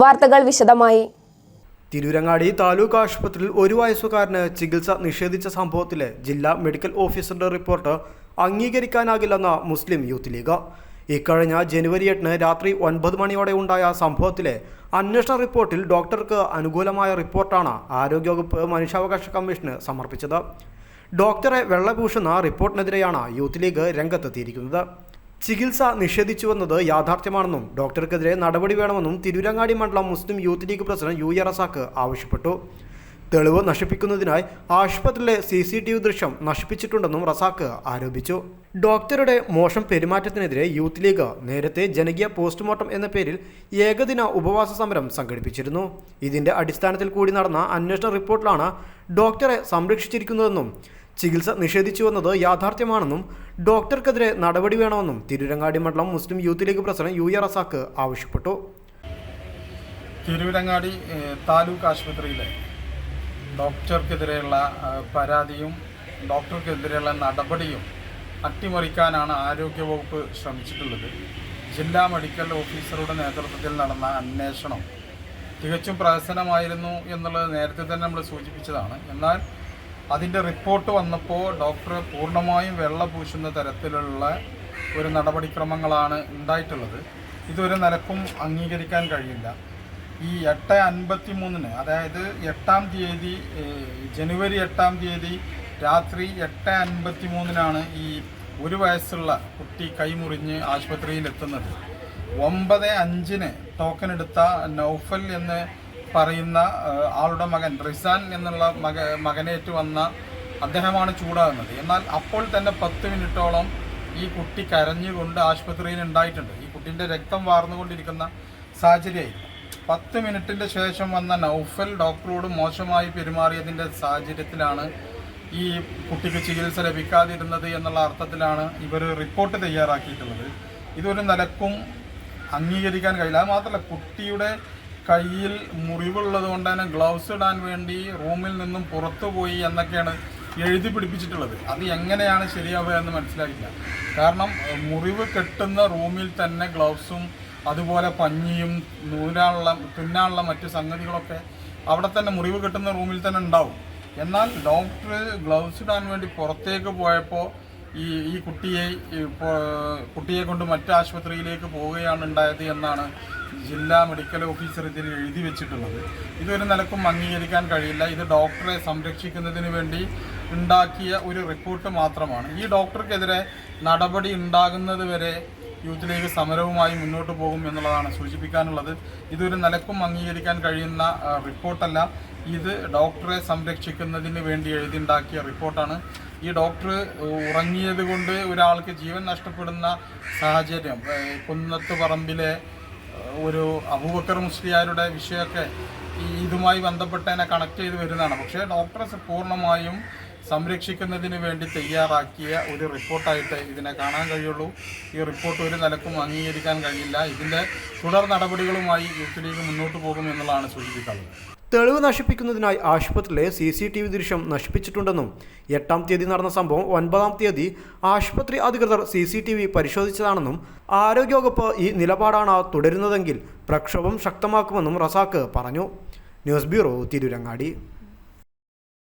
വാർത്തകൾ വിശദമായി. തിരൂരങ്ങാടി താലൂക്ക് ആശുപത്രിയിൽ ഒരു വയസ്സുകാരന് ചികിത്സ നിഷേധിച്ച സംഭവത്തിലെ ജില്ലാ മെഡിക്കൽ ഓഫീസറുടെ റിപ്പോർട്ട് അംഗീകരിക്കാനാകില്ലെന്ന മുസ്ലിം യൂത്ത് ലീഗ്. ഇക്കഴിഞ്ഞ ജനുവരി എട്ടിന് രാത്രി ഒൻപത് മണിയോടെ ഉണ്ടായ സംഭവത്തിലെ അന്വേഷണ റിപ്പോർട്ടിൽ ഡോക്ടർക്ക് അനുകൂലമായ റിപ്പോർട്ടാണ് ആരോഗ്യവകുപ്പ് മനുഷ്യാവകാശ കമ്മീഷന് സമർപ്പിച്ചത്. ഡോക്ടറെ വെള്ളപൂഷുന്ന റിപ്പോർട്ടിനെതിരെയാണ് യൂത്ത് ലീഗ് രംഗത്തെത്തിയിരിക്കുന്നത്. ചികിത്സ നിഷേധിച്ചുവെന്നത് യാഥാർത്ഥ്യമാണെന്നും ഡോക്ടർക്കെതിരെ നടപടി വേണമെന്നും തിരൂരങ്ങാടി മണ്ഡലം Muslim Youth League president U A Razak ആവശ്യപ്പെട്ടു. തെളിവ് നശിപ്പിക്കുന്നതിനായി ആശുപത്രിയിലെ സി സി ടി വി ദൃശ്യം നശിപ്പിച്ചിട്ടുണ്ടെന്നും റസാക്ക് ആരോപിച്ചു. ഡോക്ടറുടെ മോശം പെരുമാറ്റത്തിനെതിരെ യൂത്ത് ലീഗ് നേരത്തെ ജനകീയ പോസ്റ്റ്മോർട്ടം എന്ന പേരിൽ ഏകദിന ഉപവാസ സമരം സംഘടിപ്പിച്ചിരുന്നു. ഇതിന്റെ അടിസ്ഥാനത്തിൽ കൂടി നടന്ന അന്വേഷണ റിപ്പോർട്ടിലാണ് ഡോക്ടറെ സംരക്ഷിച്ചിരിക്കുന്നതെന്നും ചികിത്സ നിഷേധിച്ചുവെന്നത് യാഥാർത്ഥ്യമാണെന്നും ഡോക്ടർക്കെതിരെ നടപടി വേണമെന്നും തിരുരങ്ങാടി മണ്ഡലം Muslim Youth League president U A Razak ആവശ്യപ്പെട്ടു. തിരൂരങ്ങാടി താലൂക്ക് ആശുപത്രിയിലെ ഡോക്ടർക്കെതിരെയുള്ള പരാതിയും ഡോക്ടർക്കെതിരെയുള്ള നടപടിയും അട്ടിമറിക്കാനാണ് ആരോഗ്യവകുപ്പ് ശ്രമിച്ചിട്ടുള്ളത്. ജില്ലാ മെഡിക്കൽ ഓഫീസറുടെ നേതൃത്വത്തിൽ നടന്ന അന്വേഷണം തികച്ചും പ്രഹസനമായിരുന്നു എന്നുള്ളത് നേരത്തെ തന്നെ നമ്മൾ സൂചിപ്പിച്ചതാണ്. എന്നാൽ അതിന്റെ റിപ്പോർട്ട് വന്നപ്പോൾ ഡോക്ടർ പൂർണമായും വെള്ള പൂശുന്ന തരത്തിലുള്ള ഒരു നടപടിക്രമങ്ങളാണ് ഉണ്ടായിട്ടുള്ളത്. ഇതൊരു നിലക്കും അംഗീകരിക്കാൻ കഴിയില്ല. ഈ എട്ട് അൻപത്തി മൂന്നിന് അതായത് എട്ടാം തീയതി ജനുവരി എട്ടാം തീയതി രാത്രി എട്ട് അൻപത്തി മൂന്നിനാണ് ഈ ഒരു വയസ്സുള്ള കുട്ടി കൈമുറിഞ്ഞ് ആശുപത്രിയിൽ എത്തുന്നത് ഒമ്പത് അഞ്ചിന് ടോക്കൺ എടുത്ത നൗഫൽ എന്ന് പറയുന്ന ആളുടെ മകൻ റിസാൻ എന്നുള്ള മക മകനേറ്റ് വന്ന അദ്ദേഹമാണ് ചൂടാകുന്നത്. എന്നാൽ അപ്പോൾ തന്നെ പത്ത് മിനിറ്റോളം ഈ കുട്ടി കരഞ്ഞുകൊണ്ട് ആശുപത്രിയിൽ ഉണ്ടായിട്ടുണ്ട്. ഈ കുട്ടിന്റെ രക്തം വാർന്നുകൊണ്ടിരിക്കുന്ന സാഹചര്യമായിരുന്നു. പത്ത് മിനിറ്റിന്റെ ശേഷം വന്ന നൗഫൽ ഡോക്ടറോട് മോശമായി പെരുമാറിയതിന്റെ സാഹചര്യത്തിലാണ് ഈ കുട്ടിക്ക് ചികിത്സ ലഭിക്കാതിരുന്നത് എന്നുള്ള അർത്ഥത്തിലാണ് ഇവർ റിപ്പോർട്ട് തയ്യാറാക്കിയിട്ടുള്ളത്. ഇതൊരു നിലക്കും അംഗീകരിക്കാൻ കഴിയില്ല. അത് മാത്രമല്ല കുട്ടിയുടെ കയ്യിൽ മുറിവുള്ളത് കൊണ്ട് തന്നെ ഗ്ലൗസ് ഇടാൻ വേണ്ടി റൂമിൽ നിന്നും പുറത്തു പോയി എന്നൊക്കെയാണ് എഴുതി പിടിപ്പിച്ചിട്ടുള്ളത്. അത് എങ്ങനെയാണ് ശരിയാവുക എന്ന് മനസ്സിലാക്കില്ല കാരണം മുറിവ് കെട്ടുന്ന റൂമിൽ തന്നെ ഗ്ലൗസും അതുപോലെ പഞ്ഞിയും നൂരാനുള്ള തുന്നാനുള്ള മറ്റു സംഗതികളൊക്കെ അവിടെ തന്നെ മുറിവ് കെട്ടുന്ന റൂമിൽ തന്നെ ഉണ്ടാവും. എന്നാൽ ഡോക്ടർ ഗ്ലൗസ് ഇടാൻ വേണ്ടി പുറത്തേക്ക് പോയപ്പോൾ ഈ ഈ കുട്ടിയെ കുട്ടിയെ കൊണ്ട് മറ്റു ആശുപത്രിയിലേക്ക് പോവുകയാണ് ഉണ്ടായത് എന്നാണ് ജില്ലാ മെഡിക്കൽ ഓഫീസർ ഇതിൽ എഴുതി വെച്ചിട്ടുള്ളത്. ഇതൊരു നിലക്കും അംഗീകരിക്കാൻ കഴിയില്ല. ഇത് ഡോക്ടറെ സംരക്ഷിക്കുന്നതിന് വേണ്ടി ഉണ്ടാക്കിയ ഒരു റിപ്പോർട്ട് മാത്രമാണ്. ഈ ഡോക്ടർക്കെതിരെ നടപടി ഉണ്ടാകുന്നത് വരെ യൂത്ത് ലീഗ് സമരവുമായി മുന്നോട്ട് പോകും എന്നുള്ളതാണ് സൂചിപ്പിക്കാനുള്ളത്. ഇതൊരു നിലക്കും അംഗീകരിക്കാൻ കഴിയുന്ന റിപ്പോർട്ടല്ല. ഇത് ഡോക്ടറെ സംരക്ഷിക്കുന്നതിന് വേണ്ടി എഴുതിയുണ്ടാക്കിയ റിപ്പോർട്ടാണ്. ഈ ഡോക്ടർ ഉറങ്ങിയത് കൊണ്ട് ഒരാൾക്ക് ജീവൻ നഷ്ടപ്പെടുന്ന സാഹചര്യം കുന്നത്ത് പറമ്പിലെ ഒരു അബൂബക്കർ മുസ്ലിയാരുടെ വിഷയമൊക്കെ ഇതുമായി ബന്ധപ്പെട്ട് തന്നെ കണക്ട് ചെയ്ത് വരുന്നതാണ്. പക്ഷേ ഡോക്ടറെ പൂർണമായും സംരക്ഷിക്കുന്നതിന് വേണ്ടി തയ്യാറാക്കിയ ഒരു റിപ്പോർട്ടായിട്ട് ഇതിനെ കാണാൻ കഴിയുള്ളൂ. ഈ റിപ്പോർട്ട് ഒരു നിലക്കും അംഗീകരിക്കാൻ കഴിയില്ല. ഇതിന്റെ തുടർ നടപടികളുമായി യൂത്ത് ലീഗ് മുന്നോട്ട് പോകുമെന്നുള്ളതാണ് സൂചിപ്പിക്കാനുള്ളത്. തെളിവ് നശിപ്പിക്കുന്നതിനായി ആശുപത്രിയിലെ സി സി ടി വി ദൃശ്യം നശിപ്പിച്ചിട്ടുണ്ടെന്നും എട്ടാം തീയതി നടന്ന സംഭവം ഒൻപതാം തീയതി ആശുപത്രി അധികൃതർ സി സി ടി വി പരിശോധിച്ചതാണെന്നും ആരോഗ്യവകുപ്പ് ഈ നിലപാടാണ് തുടരുന്നതെങ്കിൽ പ്രക്ഷോഭം ശക്തമാക്കുമെന്നും റസാക്ക് പറഞ്ഞു. News bureau Tirurangadi.